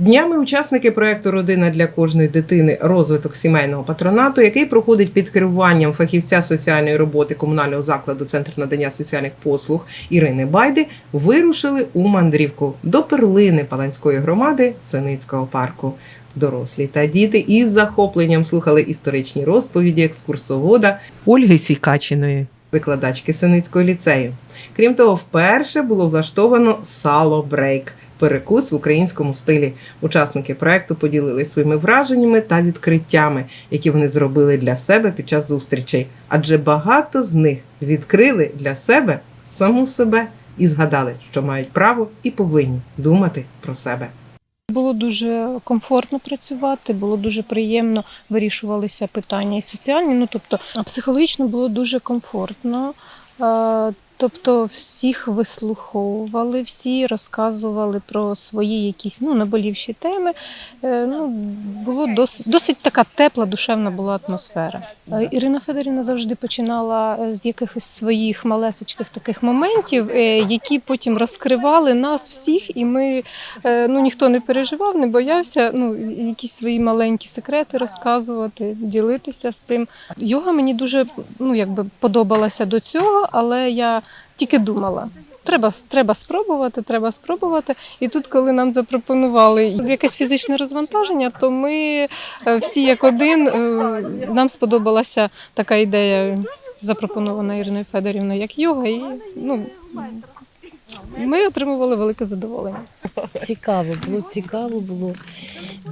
Днями учасники проекту Родина для кожної дитини розвиток сімейного патронату, який проходить під керуванням фахівця соціальної роботи комунального закладу Центр надання соціальних послуг Ірини Байди, вирушили у мандрівку до перлини Паланської громади Синицького парку. Дорослі та діти із захопленням слухали історичні розповіді екскурсовода Ольги Сікачиної, викладачки Синицького ліцею. Крім того, вперше було влаштовано сало брейк перекус в українському стилі. Учасники проекту поділилися своїми враженнями та відкриттями, які вони зробили для себе під час зустрічей. Адже багато з них відкрили для себе саму себе і згадали, що мають право і повинні думати про себе. Було дуже комфортно працювати, було дуже приємно вирішувалися питання і соціальні. Ну тобто психологічно було дуже комфортно. Тобто всіх вислуховували, всі розказували про свої якісь ну, наболівші теми. Е, Ну, було досить, досить така тепла, душевна була атмосфера. Е, Ірина Федорівна завжди починала е, з якихось своїх малесечких таких моментів, які потім розкривали нас всіх, і ми ну ніхто не переживав, не боявся. Ну якісь свої маленькі секрети розказувати, ділитися з цим. Йога мені дуже ну якби подобалася до цього, але я тільки думала. Треба, треба спробувати, треба спробувати. І тут, коли нам запропонували якесь фізичне розвантаження, то ми е, всі як один е, нам сподобалася така ідея, запропонована Іриною Федорівною, як йога, і ну ми отримували велике задоволення. Цікаво, було цікаво, було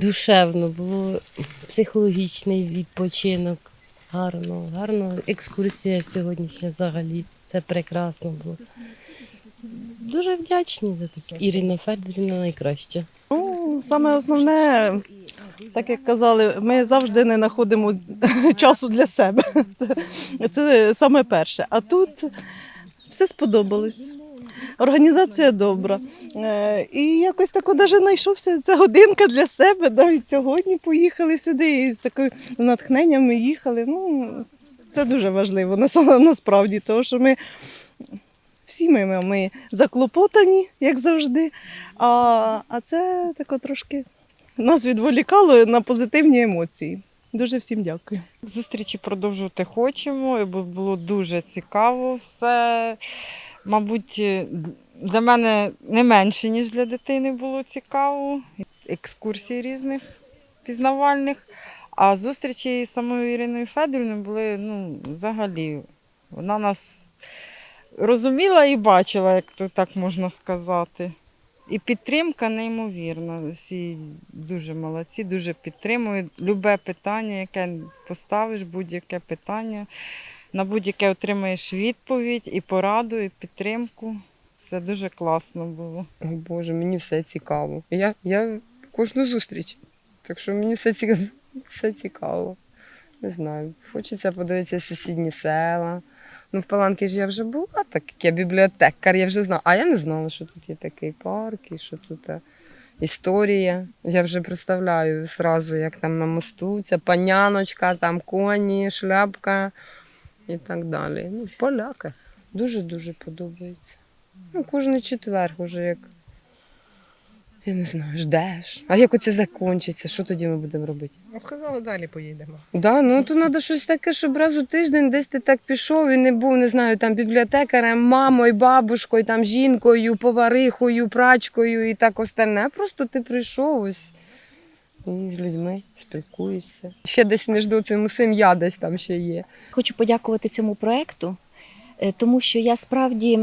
душевно, було психологічний відпочинок. Гарно, гарно. Екскурсія сьогоднішня взагалі. Це прекрасно було. Дуже вдячні за таке. Ірина Федорівна найкраща. Ну, саме основне, так як казали, ми завжди не знаходимо часу для себе. Це, це саме перше. А тут все сподобалось. Організація добра. Е, І якось тако навіть знайшовся ця годинка для себе. Навіть сьогодні поїхали сюди і з таким натхненням ми їхали. Ну, це дуже важливо насправді, тому що ми всі ми, ми, заклопотані, як завжди. А, а це тако трошки нас відволікало на позитивні емоції. Дуже всім дякую. Зустрічі продовжувати хочемо, бо було дуже цікаво все. Мабуть, для мене не менше, ніж для дитини було цікаво. Екскурсій різних пізнавальних. А зустрічі з самою Іриною Федорівною були ну, взагалі. Вона нас розуміла і бачила, як то так можна сказати. І підтримка неймовірна. Всі дуже молодці, дуже підтримують. Любе питання, яке поставиш, будь-яке питання, на будь-яке отримаєш відповідь і пораду, і підтримку. Це дуже класно було. О Боже, мені все цікаво. Я, я кожну зустріч. Так що мені все цікаво. Все цікаво. Не знаю. Хочеться подивитися сусідні села. Ну, в Паланки ж я вже була, так як я бібліотекар, я вже знала. А я не знала, що тут є такий парк і що тут е, історія. Я вже представляю зразу, як там на мосту, ця паняночка, там коні, шляпка і так далі. Ну, поляки. Дуже-дуже подобається. Ну, кожен четвер уже як. Я не знаю, ждеш. А як оце закінчиться, що тоді ми будемо робити? Ну, сказали, далі поїдемо. Да, ну то треба щось таке, щоб раз у тиждень десь ти так пішов і не був, не знаю, там бібліотекарем, мамою, бабушкою, там жінкою, поварихою, прачкою і так остальне. А просто ти прийшов ось і з людьми спілкуєшся. Ще десь між цим усім я десь там ще є. Хочу подякувати цьому проекту, е, тому що я справді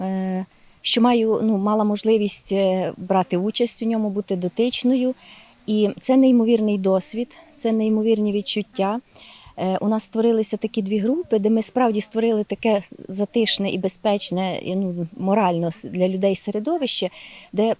е, що маю, ну, мала можливість е, брати участь у ньому, бути дотичною. І це неймовірний досвід, це неймовірні відчуття. Е, У нас створилися такі дві групи, де ми справді створили таке затишне і безпечне, ну, морально для людей середовище, де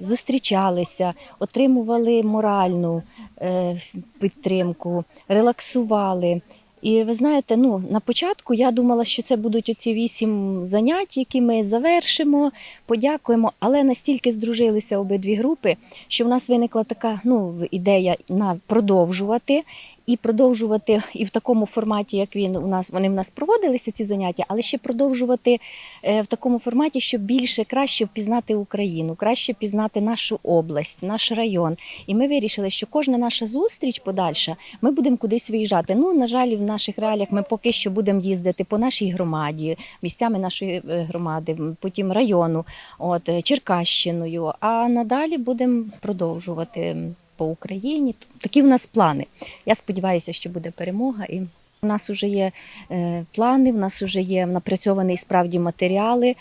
зустрічалися, отримували моральну е, підтримку, релаксували. І ви знаєте, ну на початку я думала, що це будуть оці вісім занять, які ми завершимо, подякуємо. Але настільки здружилися обидві групи, що в нас виникла така ну ідея на продовжувати. І продовжувати і в такому форматі, як він у нас вони в нас проводилися ці заняття, але ще продовжувати е, в такому форматі, щоб більше краще впізнати Україну, краще пізнати нашу область, наш район. І ми вирішили, що кожна наша зустріч подальша, ми будемо кудись виїжджати. Ну, на жаль, в наших реаліях ми поки що будемо їздити по нашій громаді, місцями нашої е, громади, потім району, от е, Черкащиною. А надалі будемо продовжувати по Україні. Такі в нас плани. Я сподіваюся, що буде перемога і. У нас вже є е, плани, в нас вже є напрацьовані справді матеріали.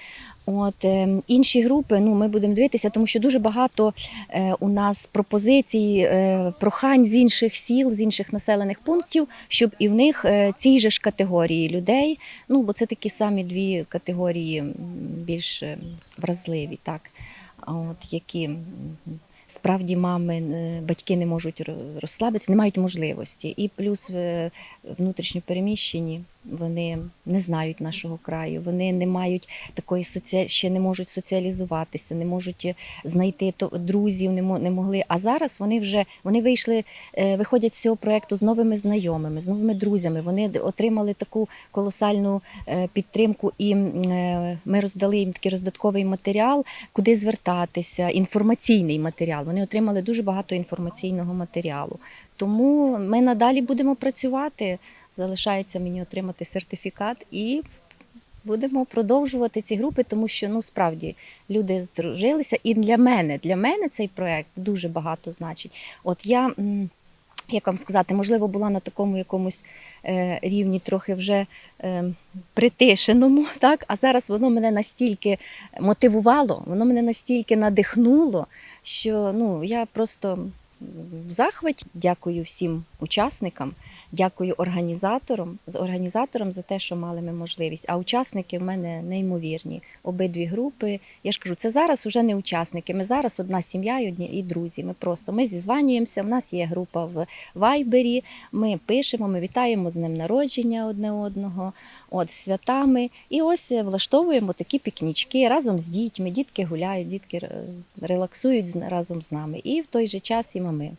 От е, інші групи, ну ми будемо дивитися, тому що дуже багато е, у нас пропозицій, прохань з інших сіл, з інших населених пунктів, щоб і в них цій же ж категорії людей. Ну бо це такі самі дві категорії більш вразливі, так от які. Справді мами, е, батьки не можуть ро- розслабитися, не мають можливості. І плюс е, внутрішньо переміщені, вони не знають нашого краю, вони не мають такої соці... ще не можуть соціалізуватися, не можуть е, знайти друзів, не, мо... не могли. А зараз вони вже вони вийшли, е, виходять з цього проекту з новими знайомими, з новими друзями. Вони отримали таку колосальну е, підтримку, і ми роздали їм такий роздатковий матеріал, куди звертатися, інформаційний матеріал. Вони отримали дуже багато інформаційного матеріалу. Тому ми надалі будемо працювати. Залишається мені отримати сертифікат і будемо продовжувати ці групи, тому що ну справді люди здружилися. І для мене, для мене цей проект дуже багато значить. От я. Як вам сказати, можливо, була на такому якомусь е, рівні трохи вже е, притишеному, так? а зараз воно мене настільки мотивувало, воно мене настільки надихнуло, що ну, я просто в захваті. Дякую всім учасникам, дякую організаторам, з організаторам за те, що мали ми можливість. А учасники в мене неймовірні. Обидві групи. Я ж кажу, це зараз вже не учасники. Ми зараз одна сім'я і одні і друзі. Ми просто ми зізванюємося. У нас є група в Вайбері. Ми пишемо, ми вітаємо з днем народження одне одного, от святами. І ось е, влаштовуємо такі пікнічки разом з дітьми. Дітки гуляють, дітки е, релаксують разом з нами. І в той же час і ми.